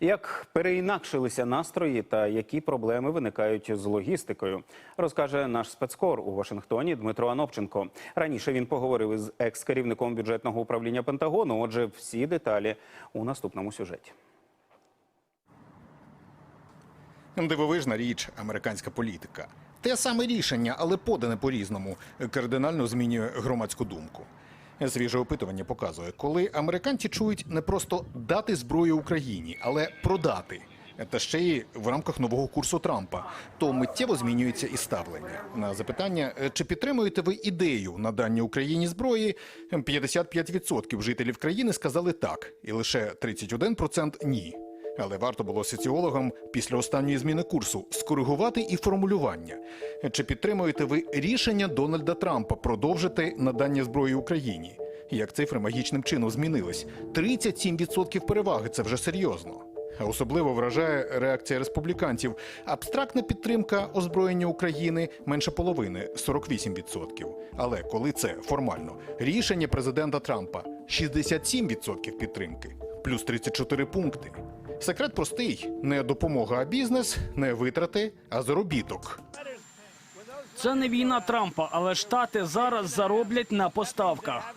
Як переінакшилися настрої та які проблеми виникають з логістикою, розкаже наш спецкор у Вашингтоні Дмитро Анопченко. Раніше він поговорив із екс-керівником бюджетного управління Пентагону. Отже, всі деталі у наступному сюжеті. Дивовижна річ американська політика. Те саме рішення, але подане по-різному, кардинально змінює громадську думку. Свіже опитування показує, коли американці чують не просто дати зброю Україні, але продати. Та ще й в рамках нового курсу Трампа, то миттєво змінюється і ставлення на запитання, чи підтримуєте ви ідею надання Україні зброї. 55% жителів країни сказали так, і лише 31% – ні. Але варто було соціологам після останньої зміни курсу скоригувати і формулювання. Чи підтримуєте ви рішення Дональда Трампа продовжити надання зброї Україні? Як цифри магічним чином змінились? 37% переваги це вже серйозно. Особливо вражає реакція республіканців. Абстрактна підтримка озброєння України менше половини 48%. Але коли це формально рішення президента Трампа 67% підтримки, плюс 34 пункти. Секрет простий: не допомога, а бізнес, не витрати, а заробіток. Це не війна Трампа, але штати зараз зароблять на поставках.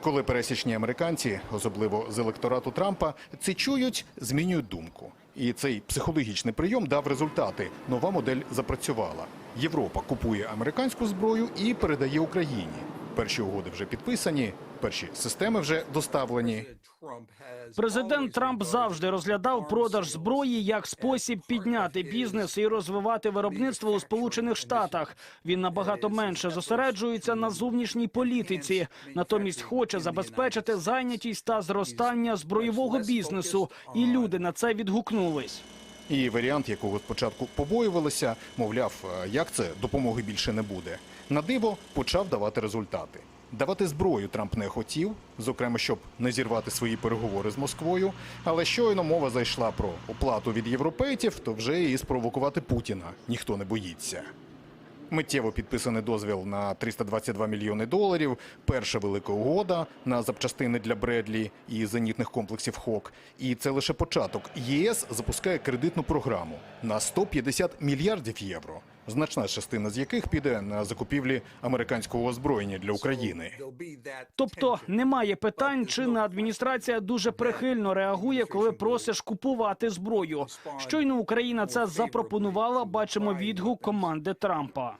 Коли пересічні американці, особливо з електорату Трампа, це чують, змінюють думку. І цей психологічний прийом дав результати. Нова модель запрацювала. Європа купує американську зброю і передає Україні. Перші угоди вже підписані, перші системи вже доставлені. Президент Трамп завжди розглядав продаж зброї як спосіб підняти бізнес і розвивати виробництво у Сполучених Штатах. Він набагато менше зосереджується на зовнішній політиці, натомість хоче забезпечити зайнятість та зростання збройового бізнесу. І люди на це відгукнулись. І варіант, якого спочатку побоювалися, мовляв, «Е, як це допомоги більше не буде. На диво почав давати результати. Давати зброю Трамп не хотів, зокрема, щоб не зірвати свої переговори з Москвою. Але щойно мова зайшла про оплату від європейців, то вже і спровокувати Путіна ніхто не боїться. Миттєво підписаний дозвіл на 322 мільйони доларів. Перша велика угода на запчастини для Бредлі і зенітних комплексів ХОК. І це лише початок. ЄС запускає кредитну програму на 150 мільярдів євро. Значна частина з яких піде на закупівлі американського озброєння для України. Тобто немає питань, чинна адміністрація дуже прихильно реагує, коли просиш купувати зброю. Щойно Україна це запропонувала. Бачимо відгук команди Трампа.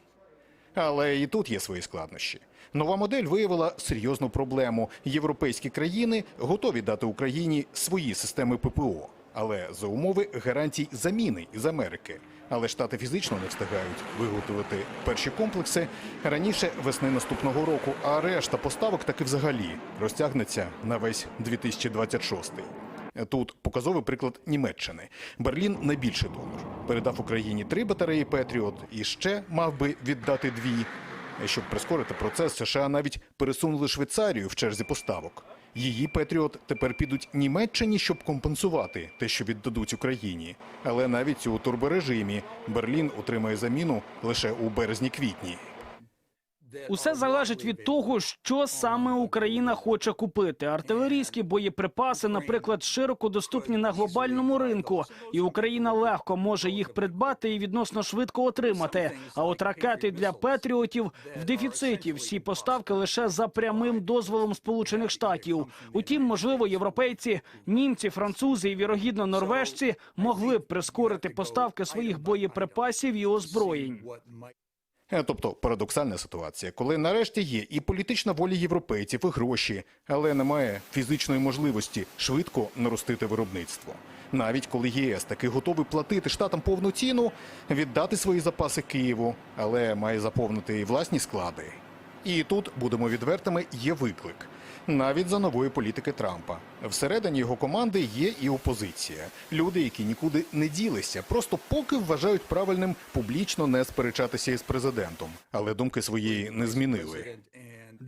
Але і тут є свої складнощі. Нова модель виявила серйозну проблему. Європейські країни готові дати Україні свої системи ППО, але за умови гарантій заміни із Америки. Але штати фізично не встигають виготовити перші комплекси раніше весни наступного року. А решта поставок таки взагалі розтягнеться на весь 2026. Тут показовий приклад Німеччини. Берлін найбільший донор. Передав Україні три батареї Петріот і ще мав би віддати дві. Щоб прискорити процес, США навіть пересунули Швейцарію в черзі поставок. Її Петріот тепер підуть Німеччині, щоб компенсувати те, що віддадуть Україні. Але навіть у турборежимі Берлін отримає заміну лише у березні-квітні. Усе залежить від того, що саме Україна хоче купити. Артилерійські боєприпаси, наприклад, широко доступні на глобальному ринку, і Україна легко може їх придбати і відносно швидко отримати. А от ракети для патріотів в дефіциті. Всі поставки лише за прямим дозволом Сполучених Штатів. Утім, можливо, європейці, німці, французи і вірогідно норвежці могли б прискорити поставки своїх боєприпасів і озброєнь. Е, Тобто парадоксальна ситуація, коли нарешті є і політична воля європейців, і гроші, але немає фізичної можливості швидко наростити виробництво. Навіть коли ЄС таки готовий платити штатам повну ціну, віддати свої запаси Києву, але має заповнити і власні склади. І тут будемо відвертими. Є виклик. Навіть за нової політики Трампа всередині його команди є і опозиція. Люди, які нікуди не ділися, просто поки вважають правильним публічно не сперечатися із президентом, але думки своєї не змінили.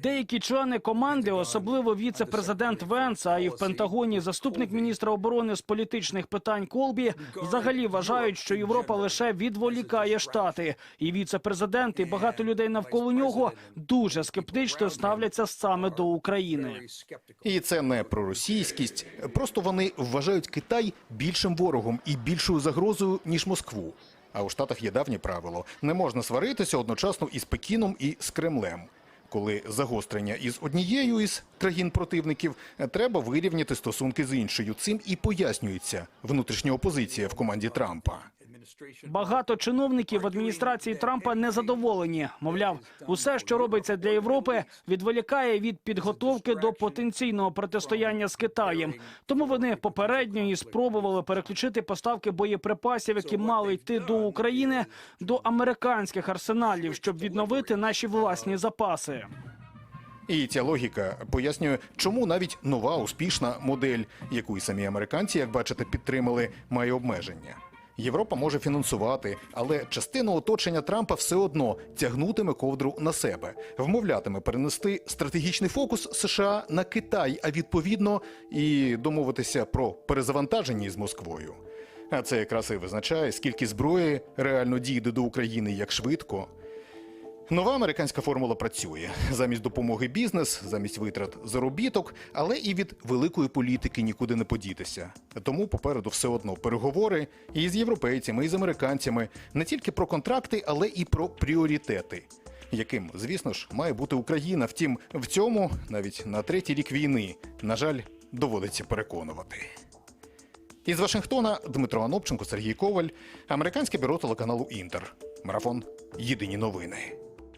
Деякі члени команди, особливо віце-президент Венс, а і в Пентагоні заступник міністра оборони з політичних питань Колбі, взагалі вважають, що Європа лише відволікає штати. І віце-президент, і багато людей навколо нього дуже скептично ставляться саме до України. І це не про російськість. Просто вони вважають Китай більшим ворогом і більшою загрозою ніж Москву. А у Штатах є давнє правило: не можна сваритися одночасно із Пекіном і з Кремлем. Коли загострення із однією із країн противників, треба вирівняти стосунки з іншою. Цим і пояснюється внутрішня опозиція в команді Трампа. Багато чиновників в адміністрації Трампа незадоволені. Мовляв, усе, що робиться для Європи, відволікає від підготовки до потенційного протистояння з Китаєм. Тому вони попередньо і спробували переключити поставки боєприпасів, які мали йти до України, до американських арсеналів, щоб відновити наші власні запаси. І ця логіка пояснює, чому навіть нова успішна модель, яку і самі американці, як бачите, підтримали, має обмеження. Європа може фінансувати, але частина оточення Трампа все одно тягнутиме ковдру на себе, вмовлятиме перенести стратегічний фокус США на Китай, а відповідно і домовитися про перезавантаження з Москвою. А це якраз і визначає, скільки зброї реально дійде до України, як швидко. Нова американська формула працює замість допомоги бізнес, замість витрат заробіток, але і від великої політики нікуди не подітися. Тому попереду все одно переговори і з європейцями, і з американцями не тільки про контракти, але і про пріоритети. Яким, звісно ж, має бути Україна. Втім, в цьому навіть на третій рік війни, на жаль, доводиться переконувати. Із Вашингтона Дмитро Анопченко, Сергій Коваль, американське бюро телеканалу Інтер. Марафон. Єдині новини.